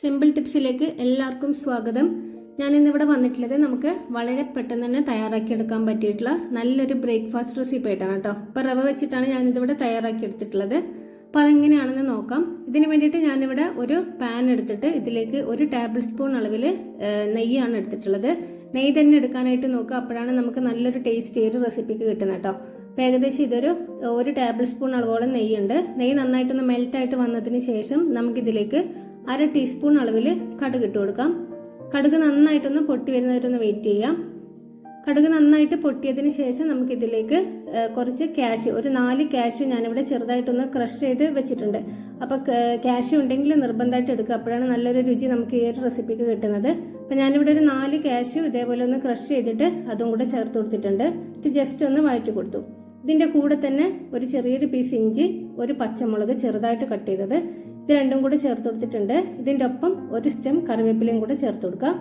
Simple ടിപ്സിലേക്ക് എല്ലാവർക്കും സ്വാഗതം. ഞാൻ ഇന്നിവിടെ വന്നിട്ടുള്ളത് നമുക്ക് വളരെ പെട്ടെന്ന് തന്നെ തയ്യാറാക്കിയെടുക്കാൻ പറ്റിയിട്ടുള്ള നല്ലൊരു ബ്രേക്ക്ഫാസ്റ്റ് റെസിപ്പി ആയിട്ടാണ് കേട്ടോ. അപ്പോൾ റവ വെച്ചിട്ടാണ് ഞാനിതിവിടെ തയ്യാറാക്കി എടുത്തിട്ടുള്ളത് അപ്പോൾ അതെങ്ങനെയാണെന്ന് നോക്കാം. ഇതിന് വേണ്ടിയിട്ട് ഞാനിവിടെ ഒരു പാൻ എടുത്തിട്ട് ഇതിലേക്ക് ഒരു ടേബിൾ സ്പൂൺ അളവിൽ നെയ്യാണ് എടുത്തിട്ടുള്ളത്. നെയ്യ് തന്നെ എടുക്കാനായിട്ട് നോക്കുക. അപ്പോഴാണ് നമുക്ക് നല്ലൊരു ടേസ്റ്റ് ഒരു റെസിപ്പിക്ക് കിട്ടുന്നത് കേട്ടോ. അപ്പോൾ ഏകദേശം ഇതൊരു ഒരു ടേബിൾ സ്പൂൺ അളവോളം നെയ്യുണ്ട്. നെയ്യ് നന്നായിട്ടൊന്ന് മെൽറ്റായിട്ട് വന്നതിന് ശേഷം നമുക്കിതിലേക്ക് അര ടീസ്പൂൺ അളവിൽ കടുക് ഇട്ട് കൊടുക്കാം. കടുക് നന്നായിട്ടൊന്ന് പൊട്ടി വരുന്നവരൊന്ന് വെയിറ്റ് ചെയ്യാം. കടുക് നന്നായിട്ട് പൊട്ടിയതിന് ശേഷം നമുക്ക് ഇതിലേക്ക് കുറച്ച് ക്യാഷ് ഒരു നാല് ക്യാഷ് ഞാനിവിടെ ചെറുതായിട്ടൊന്ന് ക്രഷ് ചെയ്ത് വെച്ചിട്ടുണ്ട്. അപ്പോൾ ക്യാഷ് ഉണ്ടെങ്കിൽ നിർബന്ധമായിട്ട് എടുക്കുക. അപ്പോഴാണ് നല്ലൊരു രുചി നമുക്ക് ഈ ഒരു റെസിപ്പിക്ക് കിട്ടുന്നത്. അപ്പോൾ ഞാനിവിടെ ഒരു നാല് ക്യാഷ് ഇതേപോലെ ഒന്ന് ക്രഷ് ചെയ്തിട്ട് അതും കൂടെ ചേർത്ത് കൊടുത്തിട്ടുണ്ട്. ഇത് ജസ്റ്റ് ഒന്ന് വഴറ്റി കൊടുത്തു. ഇതിന്റെ കൂടെ തന്നെ ഒരു ചെറിയൊരു പീസ് ഇഞ്ചി ഒരു പച്ചമുളക് ചെറുതായിട്ട് കട്ട് ചെയ്തത്. ഇത് രണ്ടും കൂടെ ചേർത്ത് കൊടുത്തിട്ടുണ്ട്. ഇതിന്റെ ഒപ്പം ഒരു സ്റ്റെം കറിവേപ്പിലയും കൂടെ ചേർത്ത് കൊടുക്കുക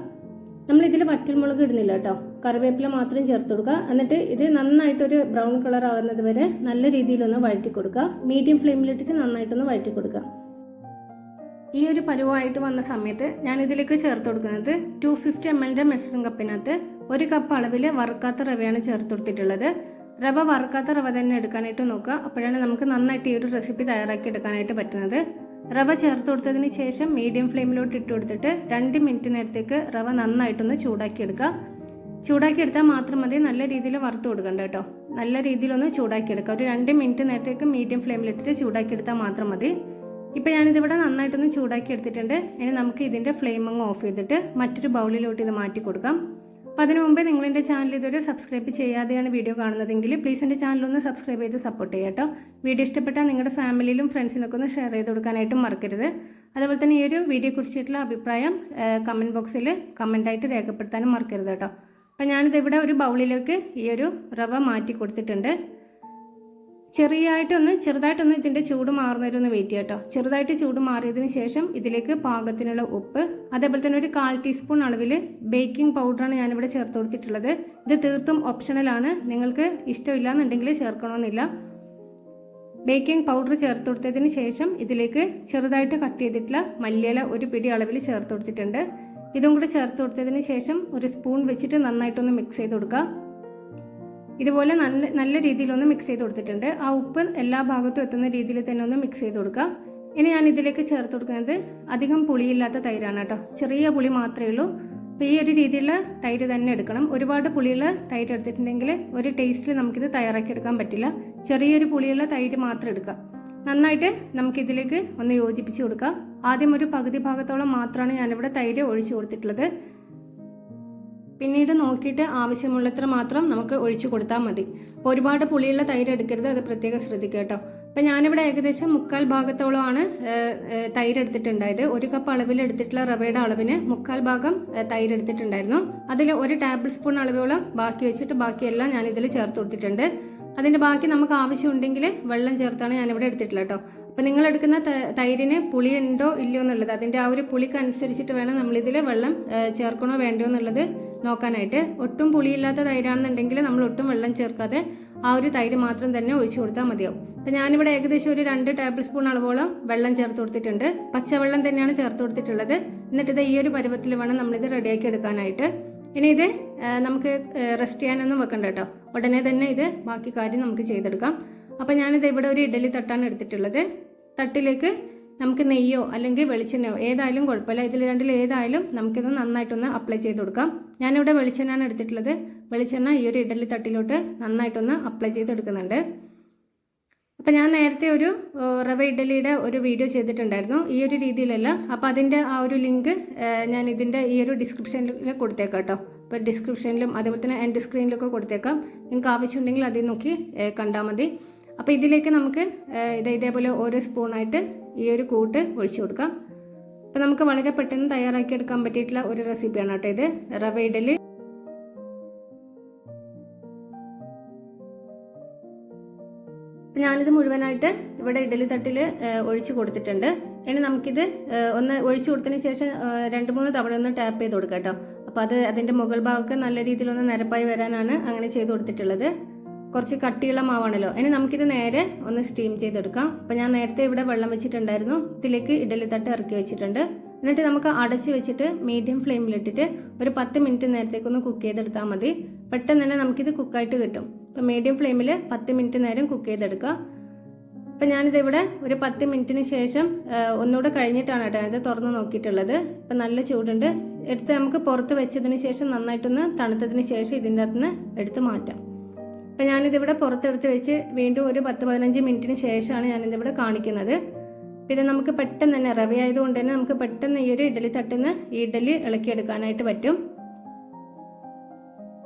നമ്മൾ ഇതിൽ വറ്റൽമുളക് ഇടുന്നില്ല കേട്ടോ. കറിവേപ്പില മാത്രം ചേർത്ത് കൊടുക്കുക. എന്നിട്ട് ഇത് നന്നായിട്ടൊരു ബ്രൗൺ കളർ ആകുന്നത് വരെ നല്ല രീതിയിലൊന്ന് വഴറ്റി കൊടുക്കുക. മീഡിയം ഫ്ലെയിമിലിട്ടിട്ട് നന്നായിട്ടൊന്ന് വഴറ്റി കൊടുക്കുക. ഈ ഒരു പരുവമായിട്ട് വന്ന സമയത്ത് ഞാൻ ഇതിലേക്ക് ചേർത്ത് കൊടുക്കുന്നത് ടു ഫിഫ്റ്റി എം എല്ലിന്റെ മെഷറിംഗ് കപ്പിനകത്ത് ഒരു കപ്പ് അളവിൽ വറുക്കാത്ത റവയാണ് ചേർത്ത് കൊടുത്തിട്ടുള്ളത്. റവ വറുക്കാത്ത റവ തന്നെ എടുക്കാനായിട്ട് നോക്കുക. അപ്പോഴാണ് നമുക്ക് നന്നായിട്ട് ഈ ഒരു റെസിപ്പി തയ്യാറാക്കി എടുക്കാനായിട്ട് പറ്റുന്നത്. റവ ചേർത്ത് കൊടുത്തതിന് ശേഷം മീഡിയം ഫ്ലെയിമിലോട്ട് ഇട്ട് കൊടുത്തിട്ട് രണ്ട് മിനിറ്റ് നേരത്തേക്ക് റവ നന്നായിട്ടൊന്ന് ചൂടാക്കിയെടുക്കുക ചൂടാക്കിയെടുത്താൽ ചൂടാക്കി മാത്രം മതി. നല്ല രീതിയിൽ വറുത്ത് കൊടുക്കണ്ട കേട്ടോ. നല്ല രീതിയിലൊന്ന് ചൂടാക്കിയെടുക്കുക ഒരു രണ്ട് മിനിറ്റ് നേരത്തേക്ക് മീഡിയം ഫ്ലെയിമിലിട്ടിട്ട് ചൂടാക്കിയെടുത്താൽ മാത്രം മതി. ഇപ്പം ഞാനിതിവിടെ നന്നായിട്ടൊന്ന് ചൂടാക്കി എടുത്തിട്ടുണ്ട്. ഇനി നമുക്ക് ഇതിന്റെ ഫ്ലെയിം അങ്ങ് ഓഫ് ചെയ്തിട്ട് മറ്റൊരു ബൗളിലോട്ട് ഇത് മാറ്റി കൊടുക്കാം. അപ്പോൾ അതിനു മുമ്പേ നിങ്ങൾ എന്റെ ചാനൽ ഇതുവരെ സബ്സ്ക്രൈബ് ചെയ്യാതെയാണ് വീഡിയോ കാണുന്നതെങ്കിൽ പ്ലീസ് എന്റെ ചാനൽ ഒന്ന് സബ്സ്ക്രൈബ് ചെയ്ത് സപ്പോർട്ട് ചെയ്യുക കേട്ടോ വീഡിയോ ഇഷ്ടപ്പെട്ടാൽ നിങ്ങളുടെ ഫാമിലിയിലും ഫ്രണ്ട്സിനൊക്കെ ഒന്ന് ഷെയർ ചെയ്ത് കൊടുക്കാനായിട്ടും മറക്കരുത്. അതുപോലെ തന്നെ ഈ ഒരു വീഡിയോ കുറിച്ചിട്ടുള്ള അഭിപ്രായം കമന്റ് ബോക്സിൽ കമന്റായിട്ട് രേഖപ്പെടുത്താനും മറക്കരുത് കേട്ടോ അപ്പോൾ ഞാനിത് ഇവിടെ ഒരു ബൗളിലേക്ക് ഈ ഒരു റവ മാറ്റി കൊടുത്തിട്ടുണ്ട്. ചെറിയായിട്ടൊന്ന് ചെറുതായിട്ടൊന്ന് ഇതിന്റെ ചൂട് മാറുന്നവരൊന്ന് വെയിറ്റ് ചെയ്യാം ചെറുതായിട്ട് ചൂട് മാറിയതിന് ശേഷം ഇതിലേക്ക് പാകത്തിനുള്ള ഉപ്പ് അതേപോലെ തന്നെ ഒരു കാൽ ടീസ്പൂൺ അളവിൽ ബേക്കിംഗ് പൗഡറാണ് ഞാനിവിടെ ചേർത്ത് കൊടുത്തിട്ടുള്ളത്. ഇത് തീർത്തും ഓപ്ഷണലാണ് നിങ്ങൾക്ക് ഇഷ്ടമില്ല എന്നുണ്ടെങ്കിൽ ചേർക്കണമെന്നില്ല. ബേക്കിംഗ് പൗഡർ ചേർത്ത് കൊടുത്തതിന് ശേഷം ഇതിലേക്ക് ചെറുതായിട്ട് കട്ട് ചെയ്തിട്ടുള്ള മല്ലിയില ഒരു പിടി അളവിൽ ചേർത്ത് കൊടുത്തിട്ടുണ്ട്. ഇതും കൂടെ ചേർത്ത് കൊടുത്തതിന് ശേഷം ഒരു സ്പൂൺ വെച്ചിട്ട് നന്നായിട്ടൊന്ന് മിക്സ് ചെയ്ത് കൊടുക്കുക ഇതുപോലെ നല്ല നല്ല രീതിയിലൊന്ന് മിക്സ് ചെയ്ത് കൊടുത്തിട്ടുണ്ട്. ആ ഉപ്പ് എല്ലാ ഭാഗത്തും എത്തുന്ന രീതിയിൽ തന്നെ ഒന്ന് മിക്സ് ചെയ്ത് കൊടുക്കുക. ഇനി ഞാൻ ഇതിലേക്ക് ചേർത്ത് കൊടുക്കുന്നത് അധികം പുളിയില്ലാത്ത തൈരാണ് കേട്ടോ. ചെറിയ പുളി മാത്രമേ ഉള്ളൂ. അപ്പോൾ ഈ ഒരു രീതിയിലുള്ള തൈര് തന്നെ എടുക്കണം. ഒരുപാട് പുളിയുള്ള തൈര് എടുത്തിട്ടുണ്ടെങ്കിൽ ഒരു ടേസ്റ്റിൽ നമുക്കിത് തയ്യാറാക്കി എടുക്കാൻ പറ്റില്ല. ചെറിയൊരു പുളിയുള്ള തൈര് മാത്രം എടുക്കുക. നന്നായിട്ട് നമുക്കിതിലേക്ക് ഒന്ന് യോജിപ്പിച്ച് കൊടുക്കുക. ആദ്യം ഒരു പകുതി ഭാഗത്തോളം മാത്രമാണ് ഞാനിവിടെ തൈര് ഒഴിച്ചു കൊടുത്തിട്ടുള്ളത്. പിന്നീട് നോക്കിയിട്ട് ആവശ്യമുള്ളത്ര മാത്രം നമുക്ക് ഒഴിച്ചു കൊടുത്താൽ മതി. അപ്പോൾ ഒരുപാട് പുളിയുള്ള തൈര് എടുക്കരുത് അത് പ്രത്യേകം ശ്രദ്ധിക്കുക കേട്ടോ. അപ്പം ഞാനിവിടെ ഏകദേശം മുക്കാൽ ഭാഗത്തോളമാണ് തൈര് എടുത്തിട്ടുണ്ടായത്. ഒരു കപ്പ് അളവിൽ എടുത്തിട്ടുള്ള റവയുടെ അളവിന് മുക്കാൽ ഭാഗം തൈര് എടുത്തിട്ടുണ്ടായിരുന്നു. അതിൽ ഒരു ടേബിൾ സ്പൂൺ അളവോളം ബാക്കി വെച്ചിട്ട് ബാക്കിയെല്ലാം ഞാൻ ഇതിൽ ചേർത്ത് കൊടുത്തിട്ടുണ്ട്. അതിന്റെ ബാക്കി നമുക്ക് ആവശ്യമുണ്ടെങ്കിൽ വെള്ളം ചേർത്താണ് ഞാനിവിടെ എടുത്തിട്ടുള്ളത് കേട്ടോ. അപ്പം നിങ്ങൾ എടുക്കുന്ന തൈരിന് പുളി ഉണ്ടോ ഇല്ലയോ എന്നുള്ളത് അതിന്റെ ആ ഒരു പുളിക്കനുസരിച്ചിട്ട് വേണം നമ്മളിതിൽ വെള്ളം ചേർക്കണോ വേണ്ടയോ എന്നുള്ളത് നോക്കാനായിട്ട്. ഒട്ടും പുളിയില്ലാത്ത തൈരാണെന്നുണ്ടെങ്കിൽ നമ്മൾ ഒട്ടും വെള്ളം ചേർക്കാതെ ആ ഒരു തൈര് മാത്രം തന്നെ ഒഴിച്ചു കൊടുത്താൽ മതിയാവും. അപ്പം ഞാനിവിടെ ഏകദേശം ഒരു രണ്ട് ടേബിൾ സ്പൂൺ അളവോളം വെള്ളം ചേർത്ത് കൊടുത്തിട്ടുണ്ട്. പച്ചവെള്ളം തന്നെയാണ് ചേർത്ത് കൊടുത്തിട്ടുള്ളത്. എന്നിട്ട് ഇത് ഈ ഒരു പരുവത്തിൽ വേണം നമ്മളിത് റെഡിയാക്കി എടുക്കാനായിട്ട്. ഇനി ഇത് നമുക്ക് റെസ്റ്റ് ചെയ്യാനൊന്നും വെക്കണ്ട കേട്ടോ. ഉടനെ തന്നെ ഇത് ബാക്കി കാര്യം നമുക്ക് ചെയ്തെടുക്കാം. അപ്പം ഞാനിത് ഇവിടെ ഒരു ഇഡലി തട്ടാണ് എടുത്തിട്ടുള്ളത്. തട്ടിലേക്ക് നമുക്ക് നെയ്യോ അല്ലെങ്കിൽ വെളിച്ചെണ്ണയോ ഏതായാലും കുഴപ്പമില്ല. ഇതിൽ രണ്ടിൽ ഏതായാലും നമുക്കിത് നന്നായിട്ടൊന്ന് അപ്ലൈ ചെയ്ത് കൊടുക്കാം. ഞാനിവിടെ വെളിച്ചെണ്ണയാണ് എടുത്തിട്ടുള്ളത്. വെളിച്ചെണ്ണ ഈ ഒരു ഇഡലി തട്ടിലോട്ട് നന്നായിട്ടൊന്ന് അപ്ലൈ ചെയ്തെടുക്കുന്നുണ്ട് അപ്പം ഞാൻ നേരത്തെ ഒരു റവ ഇഡലിയുടെ ഒരു വീഡിയോ ചെയ്തിട്ടുണ്ടായിരുന്നു. ഈ ഒരു രീതിയിലല്ല. അപ്പോൾ അതിന്റെ ആ ഒരു ലിങ്ക് ഞാൻ ഇതിന്റെ ഈ ഒരു ഡിസ്ക്രിപ്ഷനിൽ കൊടുത്തേക്കാം കേട്ടോ. അപ്പോൾ ഡിസ്ക്രിപ്ഷനിലും അതേപോലെ തന്നെ എന്റെ സ്ക്രീനിലൊക്കെ കൊടുത്തേക്കാം. നിങ്ങൾക്ക് ആവശ്യമുണ്ടെങ്കിൽ അതിൽ നോക്കി കണ്ടാൽ മതി. അപ്പോൾ ഇതിലേക്ക് നമുക്ക് ഇത് ഇതേപോലെ ഓരോ സ്പൂണായിട്ട് ഈ ഒരു കൂട്ട് ഒഴിച്ചു കൊടുക്കാം. അപ്പോൾ നമുക്ക് വളരെ പെട്ടെന്ന് തയ്യാറാക്കി എടുക്കാൻ പറ്റിയിട്ടുള്ള ഒരു റെസിപ്പിയാണ് കേട്ടോ ഇത്. റവ ഇഡലി. ഞാനിത് മുഴുവനായിട്ട് ഇവിടെ ഇഡലി തട്ടിൽ ഒഴിച്ചു കൊടുത്തിട്ടുണ്ട്. ഇനി നമുക്കിത് ഒന്ന് ഒഴിച്ചു കൊടുത്തതിന് ശേഷം രണ്ട് മൂന്ന് തവണ ഒന്ന് ടാപ്പ് ചെയ്ത് കൊടുക്കാം കേട്ടോ. അപ്പോൾ അത് അതിന്റെ മുകൾ ഭാഗമൊക്കെ നല്ല രീതിയിലൊന്ന് നിരപ്പായി വരാനാണ് അങ്ങനെ ചെയ്ത് കൊടുത്തിട്ടുള്ളത്. കുറച്ച് കട്ടിയുള്ള മാവാണല്ലോ. ഇനി നമുക്കിത് നേരെ ഒന്ന് സ്റ്റീം ചെയ്തെടുക്കാം. അപ്പം ഞാൻ നേരത്തെ ഇവിടെ വെള്ളം വെച്ചിട്ടുണ്ടായിരുന്നു. ഇതിലേക്ക് ഇഡലി തട്ട് ഇറക്കി വെച്ചിട്ടുണ്ട്. എന്നിട്ട് നമുക്ക് അടച്ച് വെച്ചിട്ട് മീഡിയം ഫ്ലെയിമിലിട്ടിട്ട് ഒരു പത്ത് മിനിറ്റ് നേരത്തേക്കൊന്ന് കുക്ക് ചെയ്തെടുത്താൽ മതി. പെട്ടെന്ന് തന്നെ നമുക്കിത് കുക്കായിട്ട് കിട്ടും. അപ്പം മീഡിയം ഫ്ലെയിമിൽ പത്ത് മിനിറ്റ് നേരം കുക്ക് ചെയ്തെടുക്കുക. അപ്പം ഞാനിത് ഇവിടെ ഒരു പത്ത് മിനിറ്റിന് ശേഷം ഒന്നുകൂടെ കഴിഞ്ഞിട്ടാണ് കേട്ടോ ഇത് തുറന്ന് നോക്കിയിട്ടുള്ളത്. ഇപ്പം നല്ല ചൂടുണ്ട്. എടുത്ത് നമുക്ക് പുറത്ത് വെച്ചതിന് ശേഷം നന്നായിട്ടൊന്ന് തണുത്തതിന് ശേഷം ഇതിന്റെ അകത്ത് നിന്ന് എടുത്ത് മാറ്റാം. അപ്പം ഞാനിതിവിടെ പുറത്തെടുത്ത് വെച്ച് വീണ്ടും ഒരു പത്ത് പതിനഞ്ച് മിനിറ്റിന് ശേഷമാണ് ഞാനിതിവിടെ കാണിക്കുന്നത്. പിന്നെ നമുക്ക് പെട്ടെന്ന് തന്നെ റവ ആയതുകൊണ്ട് തന്നെ നമുക്ക് പെട്ടെന്ന് ഈ ഒരു ഇഡലി തട്ടുന്ന ഈ ഇഡലി ഇളക്കിയെടുക്കാനായിട്ട് പറ്റും.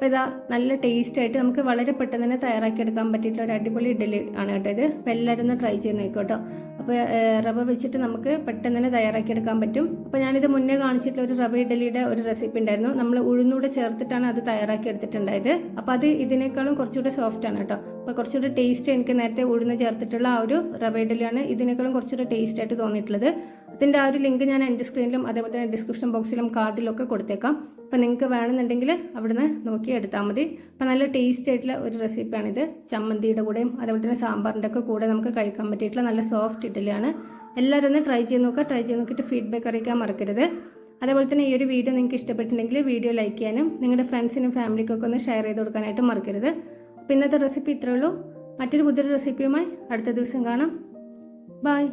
അപ്പോൾ ഇതാ നല്ല ടേസ്റ്റ് ആയിട്ട് നമുക്ക് വളരെ പെട്ടെന്ന് തന്നെ തയ്യാറാക്കിയെടുക്കാൻ പറ്റിയിട്ടുള്ള ഒരു അടിപൊളി ഇഡലി ആണ് കേട്ടോ ഇത്. അപ്പോൾ എല്ലാവരും ഒന്ന് ട്രൈ ചെയ്ത് നോക്കോട്ടോ അപ്പോൾ റവ വെച്ചിട്ട് നമുക്ക് പെട്ടെന്ന് തന്നെ തയ്യാറാക്കിയെടുക്കാൻ പറ്റും. അപ്പോൾ ഞാനിത് മുന്നേ കാണിച്ചിട്ടുള്ള ഒരു റവ ഇഡലിയുടെ ഒരു റെസിപ്പി ഉണ്ടായിരുന്നു. നമ്മൾ ഉഴുന്നൂടെ ചേർത്തിട്ടാണ് അത് തയ്യാറാക്കി എടുത്തിട്ടുണ്ടായത് അപ്പോൾ അത് ഇതിനേക്കാളും കുറച്ചുകൂടെ സോഫ്റ്റ് ആണ് കേട്ടോ. അപ്പോൾ കുറച്ചുകൂടെ ടേസ്റ്റ് എനിക്ക് നേരത്തെ ഉഴുന്ന് ചേർത്തിട്ടുള്ള ആ ഒരു റവ ഇഡലിയാണ് ഇതിനേക്കാളും കുറച്ചുകൂടെ ടേസ്റ്റ് ആയിട്ട് തോന്നിയിട്ടുള്ളത്. അതിന്റെ ആ ഒരു ലിങ്ക് ഞാൻ എന്റെ സ്ക്രീനിലും അതേപോലെ തന്നെ ഡിസ്ക്രിപ്ഷൻ ബോക്സിലും കാർഡിലൊക്കെ കൊടുത്തേക്കാം. അപ്പോൾ നിങ്ങൾക്ക് വേണമെന്നുണ്ടെങ്കിൽ അവിടുന്ന് നോക്കി എടുത്താൽ മതി. അപ്പോൾ നല്ല ടേസ്റ്റ് ആയിട്ടുള്ള ഒരു റെസിപ്പിയാണിത് ചമ്മന്തിയുടെ കൂടെയും അതേപോലെ തന്നെ സാമ്പാറിന്റെ ഒക്കെ കൂടെ നമുക്ക് കഴിക്കാൻ പറ്റിയിട്ടുള്ള നല്ല സോഫ്റ്റ് ഇഡലിയാണ് എല്ലാവരും ഒന്ന് ട്രൈ ചെയ്ത് നോക്കുക. ട്രൈ ചെയ്ത് നോക്കിയിട്ട് ഫീഡ്ബാക്ക് അറിയിക്കാൻ മറക്കരുത്. അതേപോലെ തന്നെ ഈ ഒരു വീഡിയോ നിങ്ങൾക്ക് ഇഷ്ടപ്പെട്ടിട്ടുണ്ടെങ്കിൽ വീഡിയോ ലൈക്ക് ചെയ്യാനും നിങ്ങളുടെ ഫ്രണ്ട്സിനും ഫാമിലിക്കൊക്കെ ഒന്ന് ഷെയർ ചെയ്ത് കൊടുക്കാനായിട്ട് മറക്കരുത്. അപ്പോൾ ഇന്നത്തെ റെസിപ്പി ഇത്രയേ ഉള്ളൂ. മറ്റൊരു പുതിയൊരു റെസിപ്പിയുമായി അടുത്ത ദിവസം കാണാം. ബായ്